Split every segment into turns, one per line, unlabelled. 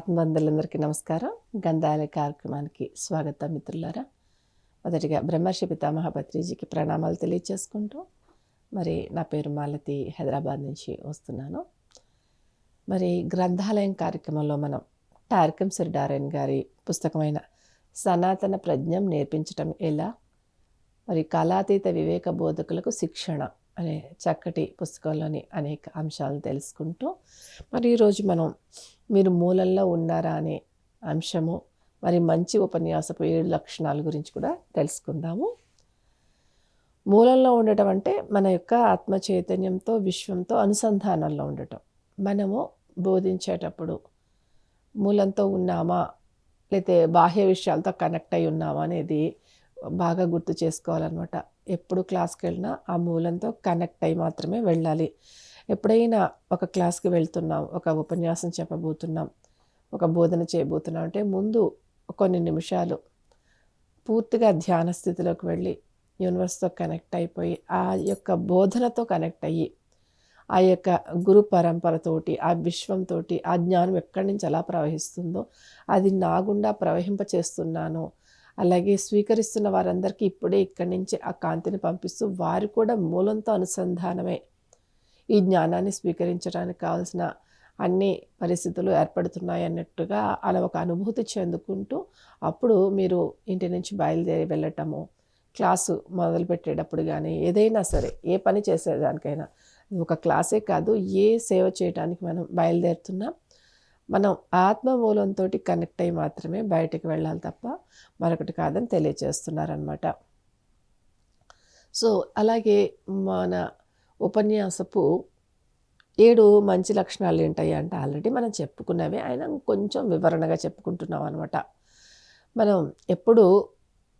ఆత్మబంధులందరికీ నమస్కారం. గంధాల కార్యక్రమానికి స్వాగతం మిత్రులారా. మొదటిగా బ్రహ్మర్షి పితామహ పత్రిజీకి ప్రణామాలు తెలియచేసుకుంటూ మరి నా పేరు మాలతి హైదరాబాద్ నుంచి వస్తున్నాను. మరి గ్రంథాలయం కార్యక్రమంలో మనం టార్కం సిరిడారన్ గారి పుస్తకమైన సనాతన ప్రజ్ఞం నేర్పించటం ఎలా? మరి కళాతీత వివేక బోధకులకు శిక్షణ అనే చక్కటి పుస్తకంలోని అనేక అంశాలను తెలుసుకుంటూ మరి ఈరోజు మనం మీరు మూలంలో ఉన్నారా అనే అంశము మరి మంచి ఉపన్యాసపు ఏడు లక్షణాల గురించి కూడా తెలుసుకుందాము. మూలంలో ఉండటం అంటే మన యొక్క ఆత్మ చైతన్యంతో విశ్వంతో అనుసంధానంలో ఉండటం. మనము బోధించేటప్పుడు మూలంతో ఉన్నామా లేతే బాహ్య విషయాలతో కనెక్ట్ అయి ఉన్నామా అనేది బాగా గుర్తు చేసుకోవాలన్నమాట. ఎప్పుడు క్లాస్కి వెళ్ళినా ఆ మూలంతో కనెక్ట్ అయి మాత్రమే వెళ్ళాలి. ఎప్పుడైనా ఒక క్లాస్కి వెళ్తున్నాం ఒక ఉపన్యాసం చెప్పబోతున్నాం ఒక బోధన చేయబోతున్నాం అంటే ముందు కొన్ని నిమిషాలు పూర్తిగా ధ్యాన స్థితిలోకి వెళ్ళి యూనివర్స్తో కనెక్ట్ అయిపోయి ఆ యొక్క బోధనతో కనెక్ట్ అయ్యి ఆ యొక్క గురు పరంపరతోటి ఆ విశ్వంతో ఆ జ్ఞానం ఎక్కడి నుంచి ఎలా ప్రవహిస్తుందో అది నా గుండా ప్రవహింప చేస్తున్నాను అలాగే స్వీకరిస్తున్న వారందరికీ ఇప్పుడే ఇక్కడి నుంచి ఆ కాంతిని పంపిస్తూ వారు కూడా మూలంతో అనుసంధానమే. ఈ జ్ఞానాన్ని స్వీకరించడానికి కావాల్సిన అన్ని పరిస్థితులు ఏర్పడుతున్నాయి అన్నట్టుగా అలా ఒక అనుభూతి చెందుకుంటూ అప్పుడు మీరు ఇంటి నుంచి బయలుదేరి వెళ్ళటము క్లాసు మొదలుపెట్టేటప్పుడు కానీ ఏదైనా సరే ఏ పని చేసేదానికైనా ఒక క్లాసే కాదు ఏ సేవ చేయడానికి మనం బయలుదేరుతున్నాం మనం ఆత్మమూలంతో కనెక్ట్ అయ్యి మాత్రమే బయటకు వెళ్ళాలి తప్ప మరొకటి కాదని తెలియచేస్తున్నారనమాట సో అలాగే మన ఉపన్యాసపు ఏడు మంచి లక్షణాలు ఏంటాయి అంటే ఆల్రెడీ మనం చెప్పుకున్నవి. ఆయన కొంచెం వివరణగా చెప్పుకుంటున్నాం అనమాట మనం ఎప్పుడు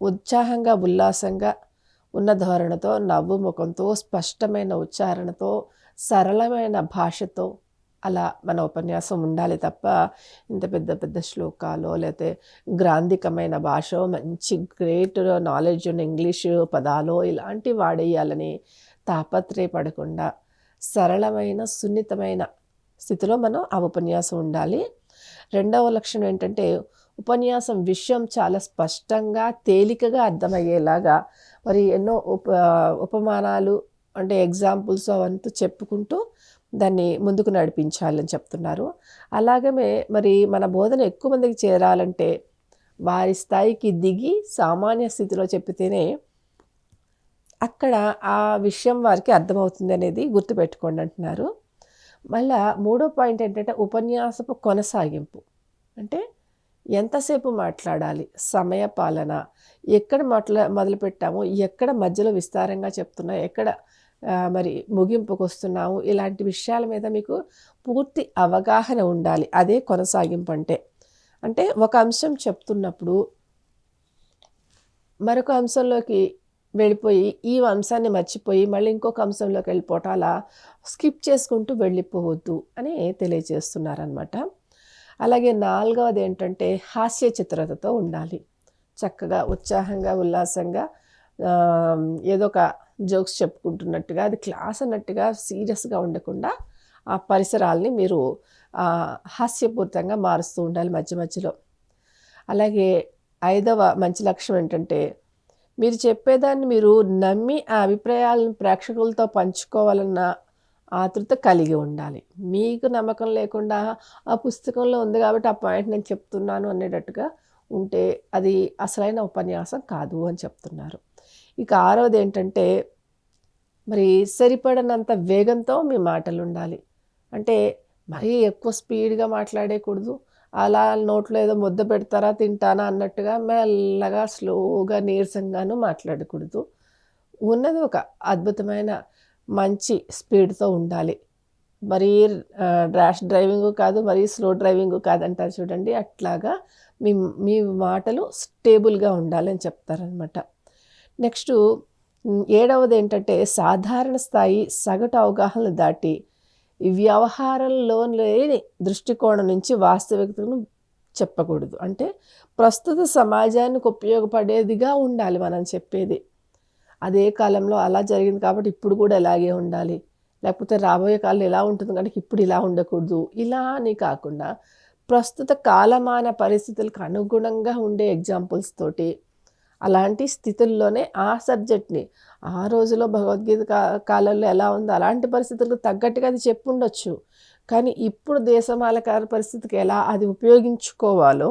ఉత్సాహంగా ఉల్లాసంగా ఉన్న ధోరణితో నవ్వు ముఖంతో స్పష్టమైన ఉచ్చారణతో సరళమైన భాషతో అలా మన ఉపన్యాసం ఉండాలి తప్ప ఇంత పెద్ద పెద్ద శ్లోకాలు లేకపోతే గ్రాంధికమైన భాష మంచి గ్రేట్ నాలెడ్జ్ ఉన్న ఇంగ్లీషు పదాలు ఇలాంటివి వాడేయాలని తాపత్రయపడకుండా సరళమైన సున్నితమైన స్థితిలో మనం ఆ ఉపన్యాసం ఉండాలి. రెండవ లక్షణం ఏంటంటే ఉపన్యాసం విషయం చాలా స్పష్టంగా తేలికగా అర్థమయ్యేలాగా మరి ఎన్నో ఉప ఉపమానాలు అంటే ఎగ్జాంపుల్స్ అవంతా చెప్పుకుంటూ దాన్ని ముందుకు నడిపించాలని చెప్తున్నారు. అలాగే మరి మన బోధన ఎక్కువ మందికి చేరాలంటే వారి స్థాయికి దిగి సామాన్య స్థితిలో చెప్పితేనే అక్కడ ఆ విషయం వారికి అర్థమవుతుంది అనేది గుర్తుపెట్టుకోండి అంటున్నారు. మళ్ళా మూడో పాయింట్ ఏంటంటే ఉపన్యాసపు కొనసాగింపు. అంటే ఎంతసేపు మాట్లాడాలి? సమయ పాలన. ఎక్కడ మాట్లా మొదలుపెట్టాము? ఎక్కడ మధ్యలో విస్తారంగా చెప్తున్నా? ఎక్కడ మరి ముగింపుకు వస్తున్నాము ఇలాంటి విషయాల మీద మీకు పూర్తి అవగాహన ఉండాలి. అదే కొనసాగింపు అంటే అంటే ఒక అంశం చెప్తున్నప్పుడు మరొక అంశంలోకి వెళ్ళిపోయి ఈ అంశాన్ని మర్చిపోయి మళ్ళీ ఇంకొక అంశంలోకి వెళ్ళిపోవటం అలా స్కిప్ చేసుకుంటూ వెళ్ళిపోవద్దు అని తెలియజేస్తున్నారనమాట అలాగే నాలుగవది ఏంటంటే హాస్య చిత్రతతో ఉండాలి. చక్కగా ఉత్సాహంగా ఉల్లాసంగా ఏదో ఒక జోక్స్ చెప్పుకుంటున్నట్టుగా అది క్లాస్ అన్నట్టుగా సీరియస్గా ఉండకుండా ఆ పరిసరాల్ని మీరు హాస్యపూరితంగా మారుస్తూ ఉండాలి మధ్య మధ్యలో. అలాగే ఐదవ మంచి లక్ష్యం ఏంటంటే మీరు చెప్పేదాన్ని మీరు నమ్మి ఆ అభిప్రాయాలను ప్రేక్షకులతో పంచుకోవాలన్న ఆతృత కలిగి ఉండాలి. మీకు నమ్మకం లేకుండా ఆ పుస్తకంలో ఉంది కాబట్టి ఆ పాయింట్ నేను చెప్తున్నాను అనేటట్టుగా ఉంటే అది అసలైన ఉపన్యాసం కాదు అని చెప్తున్నారు. ఇక ఆరోది ఏంటంటే మరి సరిపడనంత వేగంతో మీ మాటలు ఉండాలి అంటే మరీ ఎక్కువ స్పీడ్గా మాట్లాడేకూడదు. అలా నోట్లో ఏదో ముద్ద పెడతారా తింటానా అన్నట్టుగా మెల్లగా స్లోగా నీరసంగాను మాట్లాడకూడదు. ఉన్నది ఒక అద్భుతమైన మంచి స్పీడ్తో ఉండాలి. మరీ ర్యాష్ డ్రైవింగ్ కాదు మరీ స్లో డ్రైవింగ్ కాదంటారు చూడండి. అట్లాగా మీ మీ మాటలు స్టేబుల్గా ఉండాలని చెప్తారనమాట నెక్స్ట్ ఏడవది ఏంటంటే సాధారణ స్థాయి సగటు అవగాహన దాటి వ్యవహారంలో లేని దృష్టికోణం నుంచి వాస్తవికతను చెప్పకూడదు. అంటే ప్రస్తుత సమాజానికి ఉపయోగపడేదిగా ఉండాలి మనం చెప్పేది. అదే కాలంలో అలా జరిగింది కాబట్టి ఇప్పుడు కూడా ఇలాగే ఉండాలి. లేకపోతే రాబోయే కాలం ఎలా ఉంటుంది కనుక ఇప్పుడు ఇలా ఉండకూడదు. ఇలా అని కాకుండా ప్రస్తుత కాలమాన పరిస్థితులకు అనుగుణంగా ఉండే ఎగ్జాంపుల్స్ తోటి అలాంటి స్థితుల్లోనే ఆ సబ్జెక్ట్ని ఆ రోజులో భగవద్గీత కాలంలో ఎలా ఉందో అలాంటి పరిస్థితులకు తగ్గట్టుగా అది చెప్పుండొచ్చు. కానీ ఇప్పుడు దేశమాలకార పరిస్థితికి ఎలా అది ఉపయోగించుకోవాలో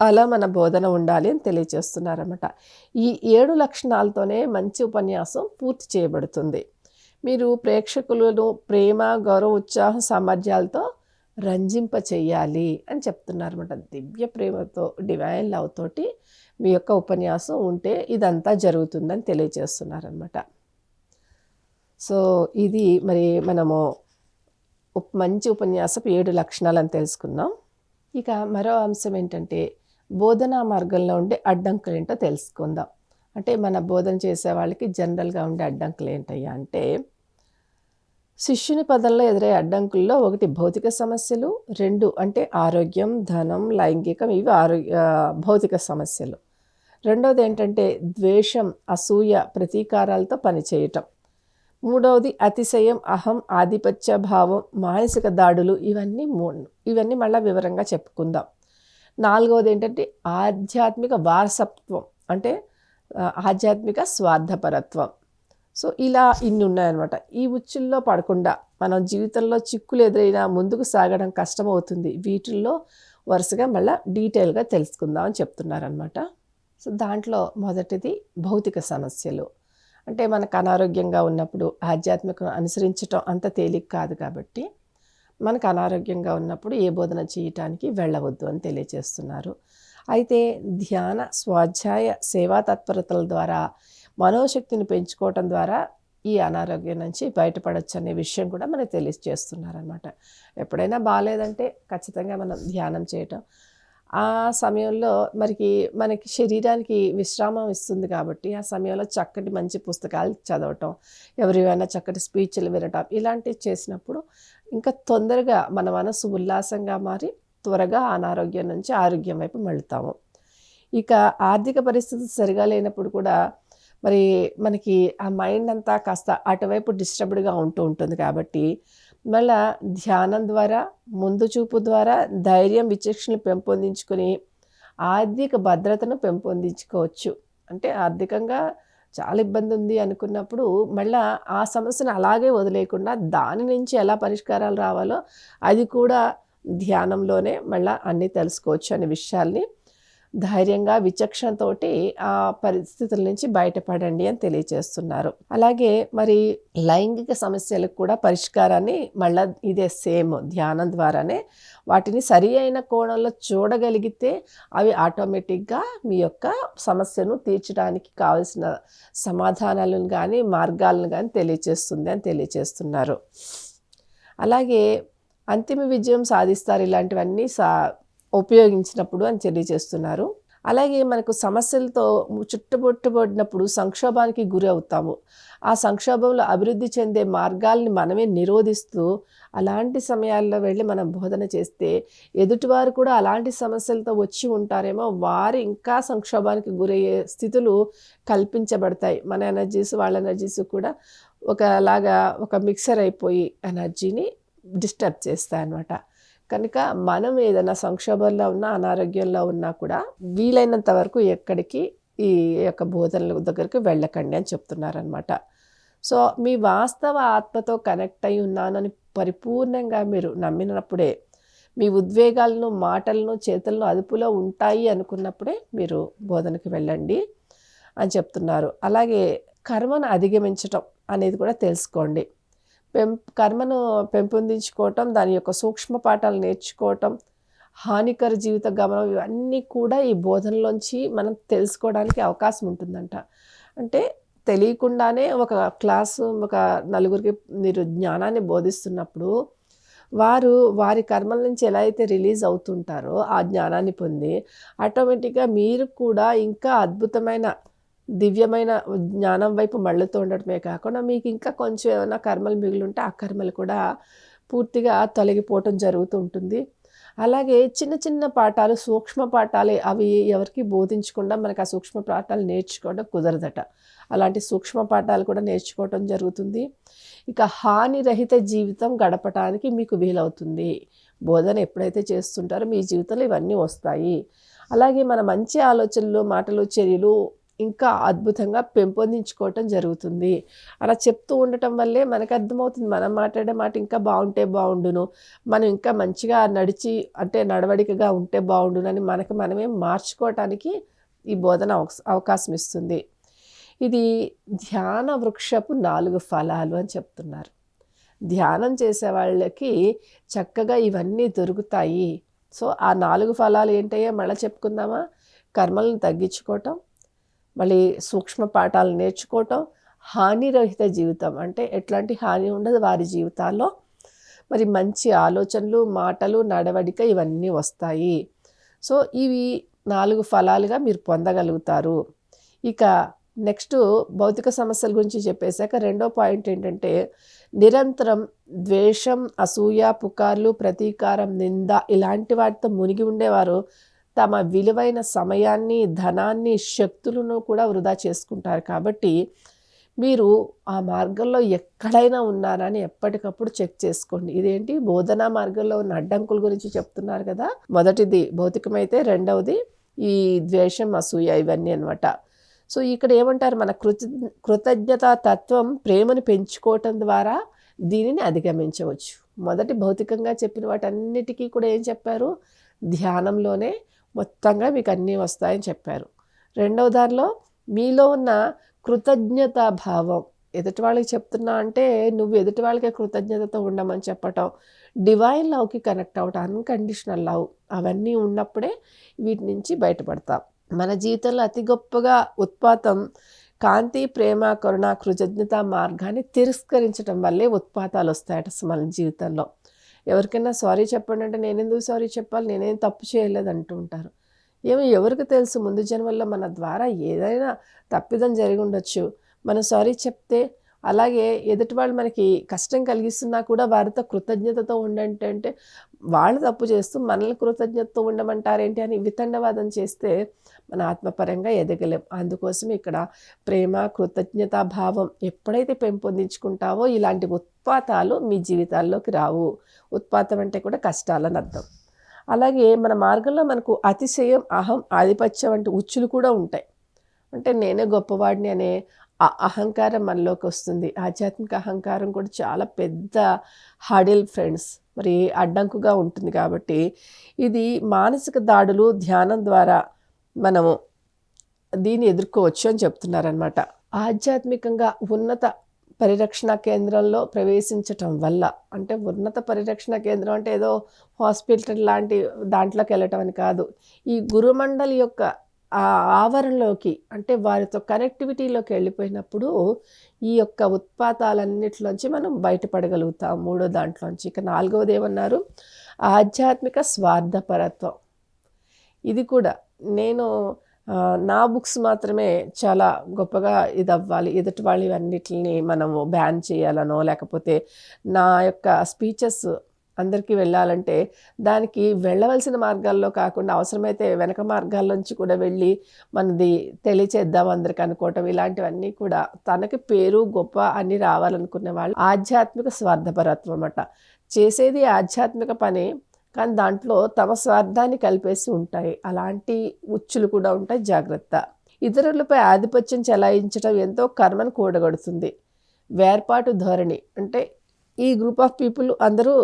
అలా మన బోధన ఉండాలి అని తెలియచేస్తున్నారన్నమాట. ఈ ఏడు లక్షణాలతోనే మంచి ఉపన్యాసం పూర్తి చేయబడుతుంది. మీరు ప్రేక్షకులను ప్రేమ గౌరవ ఉత్సాహం సామర్థ్యాలతో రంజింప చెయ్యాలి అని చెప్తున్నారన్నమాట. దివ్య ప్రేమతో డివైన్ లవ్ తోటి మీ యొక్క ఉపన్యాసం ఉంటే ఇదంతా జరుగుతుందని తెలియజేస్తున్నారనమాట సో ఇది మరి మనము మంచి ఉపన్యాసపు ఏడు లక్షణాలని తెలుసుకున్నాం ఇక మరో అంశం ఏంటంటే బోధనా మార్గంలో ఉండే అడ్డంకులు ఏంటో తెలుసుకుందాం. అంటే మన బోధన చేసే వాళ్ళకి జనరల్గా ఉండే అడ్డంకులు ఏంటయ్యా అంటే శిష్యుని పదంలో ఎదురయ్యే అడ్డంకుల్లో ఒకటి భౌతిక సమస్యలు రెండు అంటే ఆరోగ్యం ధనం లైంగికం ఇవి ఆరోగ్య భౌతిక సమస్యలు. రెండవది ఏంటంటే ద్వేషం అసూయ ప్రతీకారాలతో పనిచేయటం. మూడవది అతిశయం అహం ఆధిపత్య భావం మానసిక దాడులు ఇవన్నీ మూ ఇవన్నీ మళ్ళీ వివరంగా చెప్పుకుందాం. నాలుగవది ఏంటంటే ఆధ్యాత్మిక వారసత్వం అంటే ఆధ్యాత్మిక స్వార్థపరత్వం. సో ఇలా ఇన్ని ఉన్నాయన్నమాట ఈ ఉచ్చుల్లో పడకుండా మనం జీవితంలో చిక్కులు ఎదురైనా ముందుకు సాగడం కష్టమవుతుంది. వీటిల్లో వరుసగా మళ్ళీ డీటెయిల్గా తెలుసుకుందాం అని చెప్తున్నారనమాట సో దాంట్లో మొదటిది భౌతిక సమస్యలు. అంటే మనకు అనారోగ్యంగా ఉన్నప్పుడు ఆధ్యాత్మికం అనుసరించటం అంత తేలిక కాదు కాబట్టి మనకు అనారోగ్యంగా ఉన్నప్పుడు ఏ బోధన చేయటానికి వెళ్ళవద్దు అని తెలియజేస్తున్నారు. అయితే ధ్యాన స్వాధ్యాయ సేవా తత్పరతల ద్వారా మనోశక్తిని పెంచుకోవటం ద్వారా ఈ అనారోగ్యం నుంచి బయటపడచ్చు అనే విషయం కూడా మనకు తెలియజేస్తున్నారనమాట ఎప్పుడైనా బాగాలేదంటే ఖచ్చితంగా మనం ధ్యానం చేయటం. ఆ సమయంలో మనకి మనకి శరీరానికి విశ్రామం ఇస్తుంది కాబట్టి ఆ సమయంలో చక్కటి మంచి పుస్తకాలు చదవటం ఎవరివైనా చక్కటి స్పీచ్లు వినటం ఇలాంటివి చేసినప్పుడు ఇంకా తొందరగా మన మనసు ఉల్లాసంగా మారి త్వరగా అనారోగ్యం నుంచి ఆరోగ్యం వైపు మళ్ళుతాము ఇక ఆర్థిక పరిస్థితి సరిగా లేనప్పుడు కూడా మరి మనకి ఆ మైండ్ అంతా కాస్త అటువైపు డిస్టర్బ్డ్గా ఉంటూ ఉంటుంది కాబట్టి మళ్ళా ధ్యానం ద్వారా ముందు చూపు ద్వారా ధైర్యం విచక్షణలు పెంపొందించుకొని ఆర్థిక భద్రతను పెంపొందించుకోవచ్చు. అంటే ఆర్థికంగా చాలా ఇబ్బంది ఉంది అనుకున్నప్పుడు మళ్ళా ఆ సమస్యను అలాగే వదిలేయకుండా దాని నుంచి ఎలా పరిష్కారాలు రావాలో అది కూడా ధ్యానంలోనే మళ్ళీ అన్నీ తెలుసుకోవచ్చు అనే విషయాల్ని ధైర్యంగా విచక్షణతోటి ఆ పరిస్థితుల నుంచి బయటపడండి అని తెలియజేస్తున్నారు అలాగే మరి లైంగిక సమస్యలకు కూడా పరిష్కారాన్ని మళ్ళా ఇదే సేమ్ ధ్యానం ద్వారానే వాటిని సరి అయిన కోణంలో చూడగలిగితే అవి ఆటోమేటిక్గా మీ యొక్క సమస్యను తీర్చడానికి కావలసిన సమాధానాలను కానీ మార్గాలను కానీ తెలియచేస్తుంది అని తెలియజేస్తున్నారు అలాగే అంతిమ విజయం సాధిస్తారు. ఇలాంటివన్నీ సా ఉపయోగించినప్పుడు అని తెలియజేస్తున్నారు. అలాగే మనకు సమస్యలతో చుట్టుబొట్టుబడినప్పుడు సంక్షోభానికి గురి అవుతాము. ఆ సంక్షోభంలో అభివృద్ధి చెందే మార్గాల్ని మనమే నిరోధిస్తూ అలాంటి సమయాల్లో వెళ్ళి మనం బోధన చేస్తే ఎదుటివారు కూడా అలాంటి సమస్యలతో వచ్చి ఉంటారేమో వారు ఇంకా సంక్షోభానికి గురయ్యే స్థితులు కల్పించబడతాయి. మన ఎనర్జీస్ వాళ్ళ ఎనర్జీస్ కూడా ఒకలాగా ఒక మిక్సర్ అయిపోయి ఎనర్జీని డిస్టర్బ్ చేస్తాయి అన్నమాట కనుక మనం ఏదైనా సంక్షోభంలో ఉన్నా అనారోగ్యంలో ఉన్నా కూడా వీలైనంత వరకు ఎక్కడికి ఈ యొక్క బోధనల దగ్గరికి వెళ్ళకండి అని చెప్తున్నారనమాట సో మీ వాస్తవ ఆత్మతో కనెక్ట్ అయి ఉన్నానని పరిపూర్ణంగా మీరు నమ్మినప్పుడే మీ ఉద్వేగాలను మాటలను చేతులను అదుపులో ఉంటాయి అనుకున్నప్పుడే మీరు బోధనకి వెళ్ళండి అని చెప్తున్నారు. అలాగే కర్మను అధిగమించటం అనేది కూడా తెలుసుకోండి. పెం కర్మను పెంపొందించుకోవటం దాని యొక్క సూక్ష్మ పాఠాలు నేర్చుకోవటం హానికర జీవిత గమనం ఇవన్నీ కూడా ఈ బోధనలోంచి మనం తెలుసుకోవడానికి అవకాశం ఉంటుందంట. అంటే తెలియకుండానే ఒక క్లాసు ఒక నలుగురికి మీరు జ్ఞానాన్ని బోధిస్తున్నప్పుడు వారు వారి కర్మల నుంచి ఎలా అయితే రిలీజ్ అవుతుంటారో ఆ జ్ఞానాన్ని పొంది ఆటోమేటిక్గా మీరు కూడా ఇంకా అద్భుతమైన దివ్యమైన జ్ఞానం వైపు మళ్ళుతూ ఉండటమే కాకుండా మీకు ఇంకా కొంచెం ఏమైనా కర్మలు మిగిలి ఉంటే ఆ కర్మలు కూడా పూర్తిగా తొలగిపోవటం జరుగుతూ ఉంటుంది. అలాగే చిన్న చిన్న పాఠాలు సూక్ష్మ పాఠాలే అవి ఎవరికి బోధించకుండా మనకు ఆ సూక్ష్మ పాఠాలు నేర్చుకోవడం కుదరదట. అలాంటి సూక్ష్మ పాఠాలు కూడా నేర్చుకోవటం జరుగుతుంది. ఇక హాని రహిత జీవితం గడపటానికి మీకు వీలవుతుంది. బోధన ఎప్పుడైతే చేస్తుంటారో మీ జీవితంలో ఇవన్నీ వస్తాయి. అలాగే మన మంచి ఆలోచనలు మాటలు చర్యలు ఇంకా అద్భుతంగా పెంపొందించుకోవటం జరుగుతుంది. అలా చెప్తూ ఉండటం వల్లే మనకు అర్థమవుతుంది మనం మాట్లాడే మాట ఇంకా బాగుంటే బాగుండును. మనం ఇంకా మంచిగా నడిచి అంటే నడవడికగా ఉంటే బాగుండును అని మనకు మనమే మార్చుకోవటానికి ఈ బోధన అవకాశం ఇస్తుంది. ఇది ధ్యాన వృక్షపు నాలుగు ఫలాలు అని చెప్తున్నారు. ధ్యానం చేసే వాళ్ళకి చక్కగా ఇవన్నీ దొరుకుతాయి. సో ఆ నాలుగు ఫలాలు ఏంటయ్యా? మళ్ళీ చెప్పుకుందామా? కర్మలను తగ్గించుకోవటం మళ్ళీ సూక్ష్మ పాఠాలు నేర్చుకోవటం హానిరహిత జీవితం. అంటే ఎట్లాంటి హాని ఉండదు వారి జీవితాల్లో. మరి మంచి ఆలోచనలు మాటలు నడవడిక ఇవన్నీ వస్తాయి. సో ఇవి నాలుగు ఫలాలుగా మీరు పొందగలుగుతారు. ఇక నెక్స్ట్ భౌతిక సమస్యల గురించి చెప్పేశాక రెండో పాయింట్ ఏంటంటే నిరంతరం ద్వేషం అసూయ పుకార్లు ప్రతీకారం నింద ఇలాంటి వాటితో మునిగి ఉండేవారు తమ విలువైన సమయాన్ని ధనాన్ని శక్తులను కూడా వృధా చేసుకుంటారు. కాబట్టి మీరు ఆ మార్గంలో ఎక్కడైనా ఉన్నారని ఎప్పటికప్పుడు చెక్ చేసుకోండి. ఇదేంటి? బోధనా మార్గంలో ఉన్న అడ్డంకుల గురించి చెప్తున్నారు కదా. మొదటిది భౌతికమైతే రెండవది ఈ ద్వేషం అసూయ ఇవన్నీ అనమాట సో ఇక్కడ ఏమంటారు? మన కృత కృతజ్ఞతా తత్వం ప్రేమను పెంచుకోవటం ద్వారా దీనిని అధిగమించవచ్చు. మొదటి భౌతికంగా చెప్పిన వాటన్నిటికీ కూడా ఏం చెప్పారు? ధ్యానంలోనే మొత్తంగా మీకు అన్నీ వస్తాయని చెప్పారు. రెండవ దానిలో మీలో ఉన్న కృతజ్ఞతా భావం ఎదుటి వాళ్ళకి చెప్తున్నా అంటే నువ్వు ఎదుటి వాళ్ళకే కృతజ్ఞతతో ఉండమని చెప్పటం డివైన్ లవ్కి కనెక్ట్ అవటం అన్కండిషనల్ లవ్ అవన్నీ ఉన్నప్పుడే వీటి నుంచి బయటపడతాం. మన జీవితంలో అతి గొప్పగా ఉత్పాతం కాంతి ప్రేమ కరుణ కృతజ్ఞత మార్గాన్ని తిరస్కరించడం వల్లే ఉత్పాతాలు వస్తాయట మన జీవితంలో. ఎవరికైనా సారీ చెప్పండి అంటే నేను ఎందుకు సారీ చెప్పాలి? నేనేం తప్పు చేయలేదు అంటూ ఉంటారు. ఏమో ఎవరికి తెలుసు? ముందు జన్మల్లో మన ద్వారా ఏదైనా తప్పిదం జరిగి ఉండొచ్చు. మనం సారీ చెప్తే అలాగే ఎదుటి వాళ్ళు మనకి కష్టం కలిగిస్తున్నా కూడా వారితో కృతజ్ఞతతో ఉండంటే అంటే వాళ్ళు తప్పు చేస్తూ మనల్ని కృతజ్ఞతతో ఉండమంటారేంటి అని వితండవాదం చేస్తే మన ఆత్మపరంగా ఎదగలేం. అందుకోసం ఇక్కడ ప్రేమ కృతజ్ఞతా భావం ఎప్పుడైతే పెంపొందించుకుంటావో ఇలాంటి ఉత్పాతాలు మీ జీవితాల్లోకి రావు. ఉత్పాతం అంటే కూడా కష్టాలని అర్థం. అలాగే మన మార్గంలో మనకు అతిశయం అహం ఆధిపత్యం వంటి ఉచ్చులు కూడా ఉంటాయి. అంటే నేనే గొప్పవాడిని అనే ఆ అహంకారం మనలోకి వస్తుంది. ఆధ్యాత్మిక అహంకారం కూడా చాలా పెద్ద హడిల్ ఫ్రెండ్స్. మరి అడ్డంకుగా ఉంటుంది కాబట్టి ఇది మానసిక దాడులు ధ్యానం ద్వారా మనము దీన్ని ఎదుర్కోవచ్చు అని చెప్తున్నారనమాట ఆధ్యాత్మికంగా ఉన్నత పరిరక్షణ కేంద్రంలో ప్రవేశించటం వల్ల అంటే ఉన్నత పరిరక్షణ కేంద్రం అంటే ఏదో హాస్పిటల్ లాంటి దాంట్లోకి వెళ్ళటం అని కాదు. ఈ గురుమండలి యొక్క ఆ ఆవరణలోకి అంటే వారితో కనెక్టివిటీలోకి వెళ్ళిపోయినప్పుడు ఈ యొక్క ఉత్పాతాలన్నిటిలోంచి మనం బయటపడగలుగుతాం. మూడో దాంట్లోంచి ఇక నాలుగవది ఏమన్నారు? ఆధ్యాత్మిక స్వార్థపరత్వం. ఇది కూడా నేను నా బుక్స్ మాత్రమే చాలా గొప్పగా ఇది అవ్వాలి ఎదుటి వాళ్ళు ఇవన్నిటిని మనము బ్యాన్ చేయాలనో లేకపోతే నా యొక్క స్పీచెస్ అందరికీ వెళ్ళాలంటే దానికి వెళ్ళవలసిన మార్గాల్లో కాకుండా అవసరమైతే వెనక మార్గాల్లోంచి కూడా వెళ్ళి మనది తెలియచేద్దాం అందరికి అనుకోవటం ఇలాంటివన్నీ కూడా తనకి పేరు గొప్ప అన్ని రావాలనుకునే వాళ్ళు ఆధ్యాత్మిక స్వార్థపరత్వం అన్నమాట. చేసేది ఆధ్యాత్మిక పని కానీ దాంట్లో తమ స్వార్థాన్ని కలిపేసి ఉంటాయి. అలాంటి ఉచ్చులు కూడా ఉంటాయి జాగ్రత్త. ఇతరులపై ఆధిపత్యం చెలాయించడం ఎంతో కర్మను కూడగడుతుంది. వేర్పాటు ధోరణి అంటే ఈ గ్రూప్ ఆఫ్ పీపుల్ అందరూ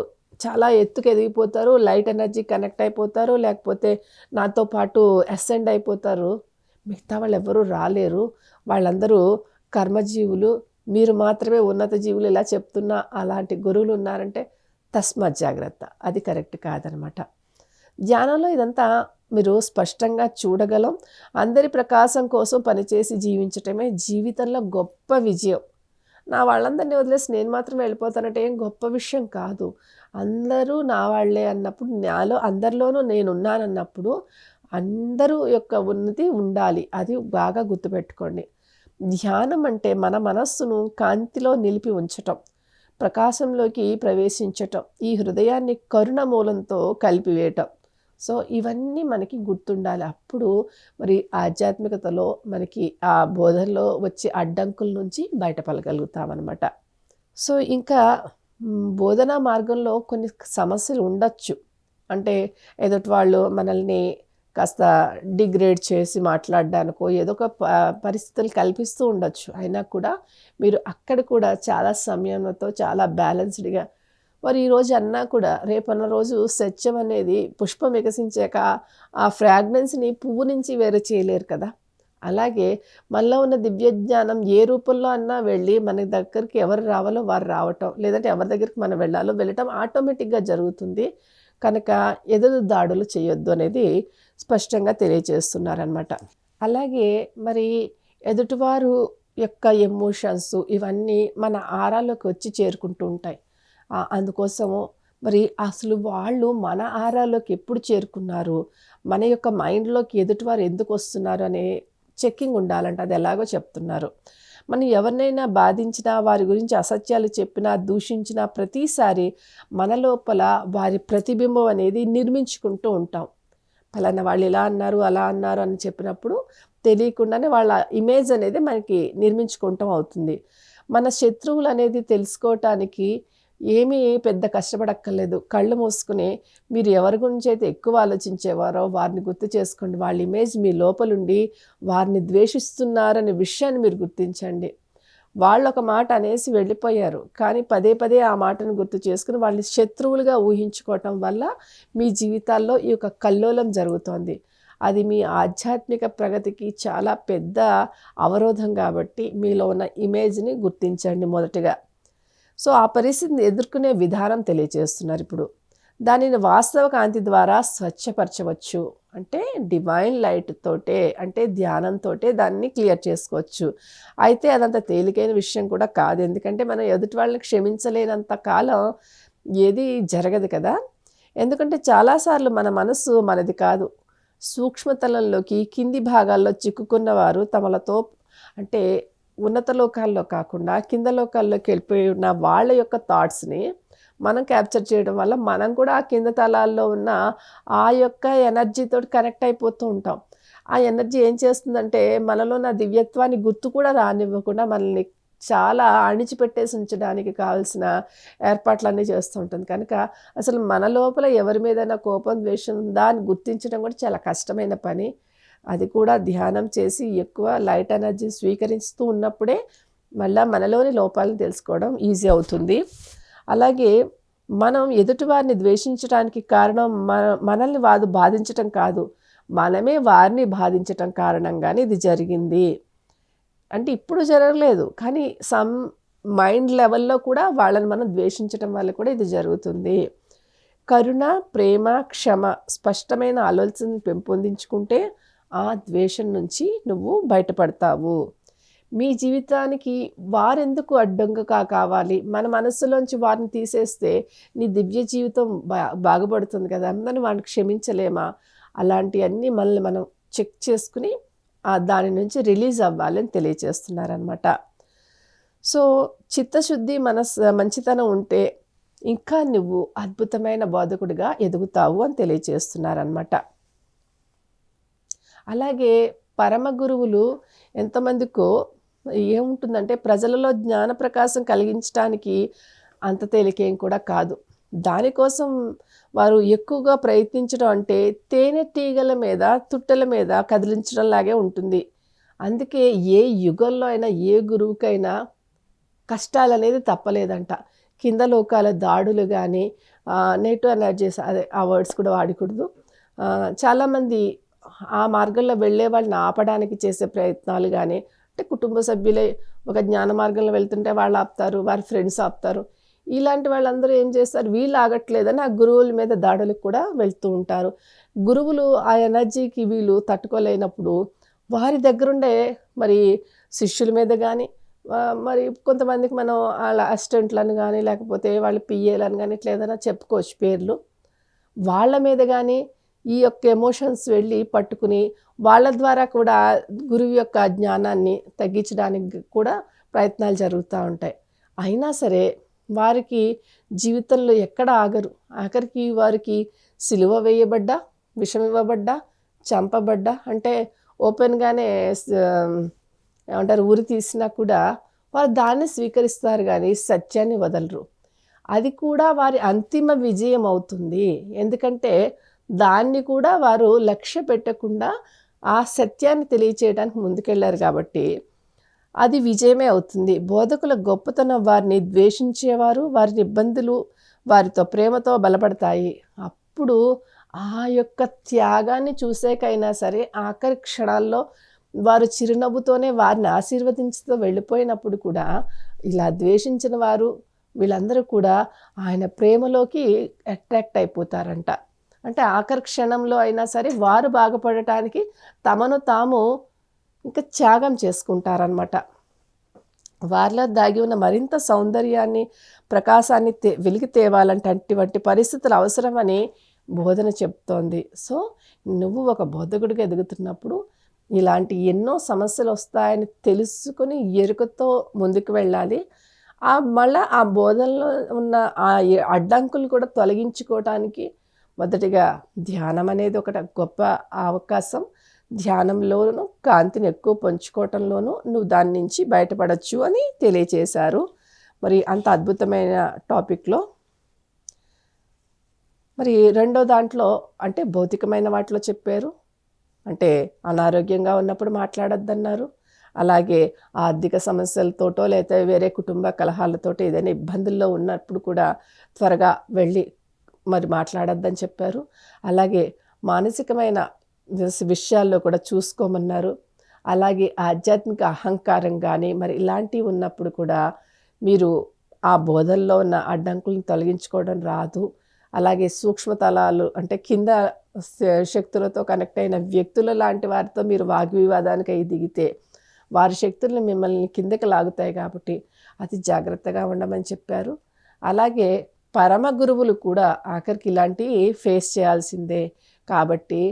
చాలా ఎత్తుకు ఎదిగిపోతారు లైట్ ఎనర్జీ కనెక్ట్ అయిపోతారు లేకపోతే నాతో పాటు అసెండ్ అయిపోతారు. మిగతా వాళ్ళు ఎవరూ రాలేరు. వాళ్ళందరూ కర్మజీవులు. మీరు మాత్రమే ఉన్నత జీవులు ఇలా చెప్తున్నా అలాంటి గురువులు ఉన్నారంటే తస్మత్ జాగ్రత్త. అది కరెక్ట్ కాదనమాట. ధ్యానంలో ఇదంతా మీరు స్పష్టంగా చూడగలం. అందరి ప్రకాశం కోసం పనిచేసి జీవించటమే జీవితంలో గొప్ప విజయం. నా వాళ్ళందరినీ వదిలేసి నేను మాత్రం వెళ్ళిపోతానంటే ఏం గొప్ప విషయం కాదు. అందరూ నా వాళ్ళే అన్నప్పుడు నాలో అందరిలోనూ నేనున్నానన్నప్పుడు అందరూ యొక్క ఉన్నతి ఉండాలి. అది బాగా గుర్తుపెట్టుకోండి. ధ్యానం అంటే మన మనస్సును కాంతిలో నిలిపి ఉంచటం ప్రకాశంలోకి ప్రవేశించటం ఈ హృదయాన్ని కరుణ మూలంతో కలిపివేయటం. సో ఇవన్నీ మనకి గుర్తుండాలి. అప్పుడు మరి ఆధ్యాత్మికతలో మనకి ఆ బోధనలో వచ్చే అడ్డంకుల నుంచి బయటపడగలుగుతామన్నమాట. సో ఇంకా బోధనా మార్గంలో కొన్ని సమస్యలు ఉండొచ్చు. అంటే ఎదుటి వాళ్ళు మనల్ని కాస్త డిగ్రేడ్ చేసి మాట్లాడడానికో ఏదో ఒక ప- పరిస్థితులు కల్పిస్తూ ఉండొచ్చు. అయినా కూడా మీరు అక్కడ కూడా చాలా సమయంతో చాలా బ్యాలెన్స్డ్గా మరి ఈరోజు అన్నా కూడా రేపన్న రోజు సత్యం అనేది పుష్పం వికసించాక ఆ ఫ్రాగ్రెన్స్ని పువ్వు నుంచి వేరు చేయలేరు కదా. అలాగే మనలో ఉన్న దివ్య జ్ఞానం ఏ రూపంలో అన్నా వెళ్ళి మన దగ్గరికి ఎవరు రావాలో వారు రావటం లేదంటే ఎవరి దగ్గరికి మనం వెళ్ళాలో వెళ్ళటం ఆటోమేటిక్గా జరుగుతుంది. కనుక ఎదురు దాడులు చేయొద్దు అనేది స్పష్టంగా తెలియజేస్తున్నారనమాట అలాగే మరి ఎదుటివారు యొక్క ఎమోషన్స్ ఇవన్నీ మన ఆరాలోకి వచ్చి చేరుకుంటూ ఉంటాయి. అందుకోసము మరి అసలు వాళ్ళు మన ఆరాలోకి ఎప్పుడు చేరుకున్నారు? మన యొక్క మైండ్లోకి ఎదుటివారు ఎందుకు వస్తున్నారు అనే చెక్కింగ్ ఉండాలంట అది ఎలాగో చెప్తున్నారు. మనం ఎవరినైనా బాధించినా వారి గురించి అసత్యాలు చెప్పినా దూషించినా ప్రతిసారి మన లోపల వారి ప్రతిబింబం అనేది నిర్మించుకుంటూ ఉంటాం. ఫలానా వాళ్ళు ఇలా అన్నారు అలా అన్నారు అని చెప్పినప్పుడు తెలియకుండానే వాళ్ళ ఇమేజ్ అనేది మనకి నిర్మించుకుంటాం అవుతుంది. మన శత్రువులు అనేది తెలుసుకోవటానికి ఏమీ పెద్ద కష్టపడక్కర్లేదు. కళ్ళు మూసుకుని మీరు ఎవరి గురించి అయితే ఎక్కువ ఆలోచించేవారో వారిని గుర్తు చేసుకోండి. వాళ్ళ ఇమేజ్ మీ లోపలుండి వారిని ద్వేషిస్తున్నారనే విషయాన్ని మీరు గుర్తించండి. వాళ్ళు ఒక మాట అనేసి వెళ్ళిపోయారు. కానీ పదే పదే ఆ మాటను గుర్తు చేసుకుని వాళ్ళని శత్రువులుగా ఊహించుకోవటం వల్ల మీ జీవితాల్లో ఈ యొక్క కల్లోలం జరుగుతోంది. అది మీ ఆధ్యాత్మిక ప్రగతికి చాలా పెద్ద అవరోధం కాబట్టి మీలో ఉన్న ఇమేజ్ని గుర్తించండి మొదటగా. సో ఆ పరిస్థితిని ఎదుర్కొనే విధానం తెలియజేస్తున్నారు ఇప్పుడు. దానిని వాస్తవ కాంతి ద్వారా స్వచ్ఛపరచవచ్చు. అంటే డివైన్ లైట్ తోటే అంటే ధ్యానంతో దాన్ని క్లియర్ చేసుకోవచ్చు. అయితే అదంత తేలికైన విషయం కూడా కాదు. ఎందుకంటే మనం ఎదుటి వాళ్ళని క్షమించలేనంత కాలం ఏది జరగదు కదా. ఎందుకంటే చాలాసార్లు మన మనసు మనది కాదు. సూక్ష్మతలంలోకి కింది భాగాల్లో చిక్కుకున్న వారు తమలతో అంటే ఉన్నత లోకాల్లో కాకుండా కింద లోకాల్లోకి వెళ్ళిపోయి ఉన్న వాళ్ళ యొక్క థాట్స్ని మనం క్యాప్చర్ చేయడం వల్ల మనం కూడా ఆ కింద తలాల్లో ఉన్న ఆ యొక్క ఎనర్జీతో కనెక్ట్ అయిపోతూ ఉంటాం. ఆ ఎనర్జీ ఏం చేస్తుందంటే మనలో నా దివ్యత్వాన్ని గుర్తు కూడా రానివ్వకుండా మనల్ని చాలా అణిచిపెట్టేసి ఉంచడానికి కావాల్సిన ఏర్పాట్లన్నీ చేస్తూ ఉంటుంది. కనుక అసలు మన లోపల ఎవరి మీదైనా కోపం ద్వేషం ఉందా అని గుర్తించడం కూడా చాలా కష్టమైన పని. అది కూడా ధ్యానం చేసి ఎక్కువ లైట్ ఎనర్జీ స్వీకరిస్తూ ఉన్నప్పుడే మళ్ళీ మనలోని లోపాలను తెలుసుకోవడం ఈజీ అవుతుంది. అలాగే మనం ఎదుటివారిని ద్వేషించడానికి కారణం మన మనల్ని వారు బాధించటం కాదు మనమే వారిని బాధించటం కారణంగానే ఇది జరిగింది. అంటే ఇప్పుడు జరగలేదు కానీ సమ్ మైండ్ లెవెల్లో కూడా వాళ్ళని మనం ద్వేషించటం వల్ల కూడా ఇది జరుగుతుంది. కరుణ ప్రేమ క్షమ స్పష్టమైన ఆలోచనను పెంపొందించుకుంటే ఆ ద్వేషం నుంచి నువ్వు బయటపడతావు. మీ జీవితానికి వారెందుకు అడ్డంగా కావాలి? మన మనస్సులోంచి వారిని తీసేస్తే నీ దివ్య జీవితం బా బాగుపడుతుంది కదా? అందరిని వాడిని క్షమించలేమా? అలాంటివన్నీ మనల్ని మనం చెక్ చేసుకుని దాని నుంచి రిలీజ్ అవ్వాలని తెలియచేస్తున్నారనమాట సో చిత్తశుద్ధి మనస్ మంచితనం ఉంటే ఇంకా నువ్వు అద్భుతమైన బోధకుడిగా ఎదుగుతావు అని తెలియచేస్తున్నారనమాట అలాగే పరమ గురువులు ఎంతమందికో ఏముంటుందంటే ప్రజలలో జ్ఞాన ప్రకాశం కలిగించడానికి అంత తేలికేం కూడా కాదు. దానికోసం వారు ఎక్కువగా ప్రయత్నించడం అంటే తేనెటీగల మీద తుట్టెల మీద కదిలించడం లాగే ఉంటుంది. అందుకే ఏ యుగంలో అయినా ఏ గురువుకైనా కష్టాలు అనేది తప్పలేదంట. కింద లోకాల దాడులు కానీ నెటివ్ ఎనర్జీస్ అదే ఆ వర్డ్స్ కూడా వాడకూడదు. చాలామంది ఆ మార్గంలో వెళ్ళే వాళ్ళని ఆపడానికి చేసే ప్రయత్నాలు కానీ అంటే కుటుంబ సభ్యులే ఒక జ్ఞాన మార్గంలో వెళ్తుంటే వాళ్ళు ఆపుతారు వారి ఫ్రెండ్స్ ఆపుతారు. ఇలాంటి వాళ్ళందరూ ఏం చేస్తారు? వీళ్ళు ఆగట్లేదని ఆ గురువుల మీద దాడులకు కూడా వెళ్తూ ఉంటారు. గురువులు ఆ ఎనర్జీకి వీళ్ళు తట్టుకోలేనప్పుడు వారి దగ్గరుండే మరి శిష్యుల మీద కానీ మరి కొంతమందికి మనం వాళ్ళ అసిస్టెంట్లను కానీ లేకపోతే వాళ్ళ పిఏలను కానీ ఇట్లా ఏదైనా చెప్పుకోవచ్చు పేర్లు వాళ్ళ మీద కానీ ఈ యొక్క ఎమోషన్స్ వెళ్ళి పట్టుకుని వాళ్ళ ద్వారా కూడా గురువు యొక్క జ్ఞానాన్ని తగ్గించడానికి కూడా ప్రయత్నాలు జరుగుతూ ఉంటాయి. అయినా సరే వారికి జీవితంలో ఎక్కడ ఆగరు. ఆఖరికి వారికి సిలువ వేయబడ్డా విషం ఇవ్వబడ్డా చంపబడ్డా అంటే ఓపెన్గానే ఏమంటారు ఊరి తీసినా కూడా వారు దాన్ని స్వీకరిస్తారు కానీ సత్యాన్ని వదలరు. అది కూడా వారి అంతిమ విజయం అవుతుంది. ఎందుకంటే దాన్ని కూడా వారు లక్ష్య పెట్టకుండా ఆ సత్యాన్ని తెలియచేయడానికి ముందుకెళ్ళారు కాబట్టి అది విజయమే అవుతుంది. బోధకుల గొప్పతనం వారిని ద్వేషించేవారు వారి ఇబ్బందులు వారితో ప్రేమతో బలపడతాయి. అప్పుడు ఆ యొక్క త్యాగాన్ని చూసేకైనా సరే ఆఖరి క్షణాల్లో వారు చిరునవ్వుతోనే వారిని ఆశీర్వదించుతూ వెళ్ళిపోయినప్పుడు కూడా ఇలా ద్వేషించిన వారు వీళ్ళందరూ కూడా ఆయన ప్రేమలోకి అట్రాక్ట్ అయిపోతారంట. అంటే ఆఖరి క్షణంలో అయినా సరే వారు బాగుపడటానికి తమను తాము ఇంకా త్యాగం చేసుకుంటారనమాట వారిలో దాగి ఉన్న మరింత సౌందర్యాన్ని ప్రకాశాన్ని తే వెలికి తేవాలంటే అటువంటి పరిస్థితులు అవసరమని బోధన చెప్తోంది. సో నువ్వు ఒక బోధకుడిగా ఎదుగుతున్నప్పుడు ఇలాంటి ఎన్నో సమస్యలు వస్తాయని తెలుసుకుని ఎరుకతో ముందుకు వెళ్ళాలి. ఆ మళ్ళీ ఆ బోధనలో ఉన్న ఆ అడ్డంకులు కూడా తొలగించుకోవటానికి మొదటిగా ధ్యానం అనేది ఒక గొప్ప అవకాశం. ధ్యానంలోనూ కాంతిని ఎక్కువ పంచుకోవటంలోనూ నువ్వు దాని నుంచి బయటపడచ్చు అని తెలియచేశారు. మరి అంత అద్భుతమైన టాపిక్లో. మరి రెండో దాంట్లో అంటే భౌతికమైన వాటిలో చెప్పారు. అంటే అనారోగ్యంగా ఉన్నప్పుడు మాట్లాడొద్దన్నారు. అలాగే ఆర్థిక సమస్యలతోటో లేకపోతే వేరే కుటుంబ కలహాలతోటో ఏదైనా ఇబ్బందుల్లో ఉన్నప్పుడు కూడా త్వరగా వెళ్ళి మరి మాట్లాడొద్దని చెప్పారు. అలాగే మానసికమైన విషయాల్లో కూడా చూసుకోమన్నారు. అలాగే ఆధ్యాత్మిక అహంకారం కానీ మరి ఇలాంటివి ఉన్నప్పుడు కూడా మీరు ఆ బోధల్లో ఉన్న అడ్డంకులను తొలగించుకోవడం రాదు. అలాగే సూక్ష్మతలాలు అంటే కింద శక్తులతో కనెక్ట్ అయిన వ్యక్తుల లాంటి వారితో మీరు వాగ్వివాదానికి అయి దిగితే వారి శక్తులు మిమ్మల్ని కిందకి లాగుతాయి కాబట్టి అతి జాగ్రత్తగా ఉండమని చెప్పారు. అలాగే పరమ గురువులు కూడా ఆఖరికి ఇలాంటివి ఫేస్ చేయాల్సిందే. కాబట్టి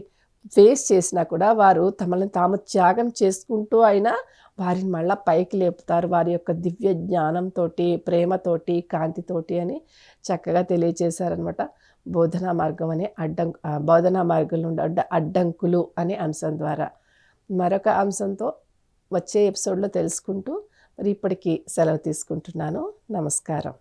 ఫేస్ చేసినా కూడా వారు తమని తాము త్యాగం చేసుకుంటూ అయినా వారిని మళ్ళీ పైకి లేపుతారు. వారి యొక్క దివ్య జ్ఞానంతో ప్రేమతోటి కాంతితోటి అని చక్కగా తెలియచేశారనమాట బోధనా మార్గం అనే అడ్డం బోధనా మార్గంలో ఉండే అడ్డంకులు అనే అంశం ద్వారా. మరొక అంశంతో వచ్చే ఎపిసోడ్లో తెలుసుకుంటూ మరి ఇప్పటికీ సెలవు తీసుకుంటున్నాను. నమస్కారం.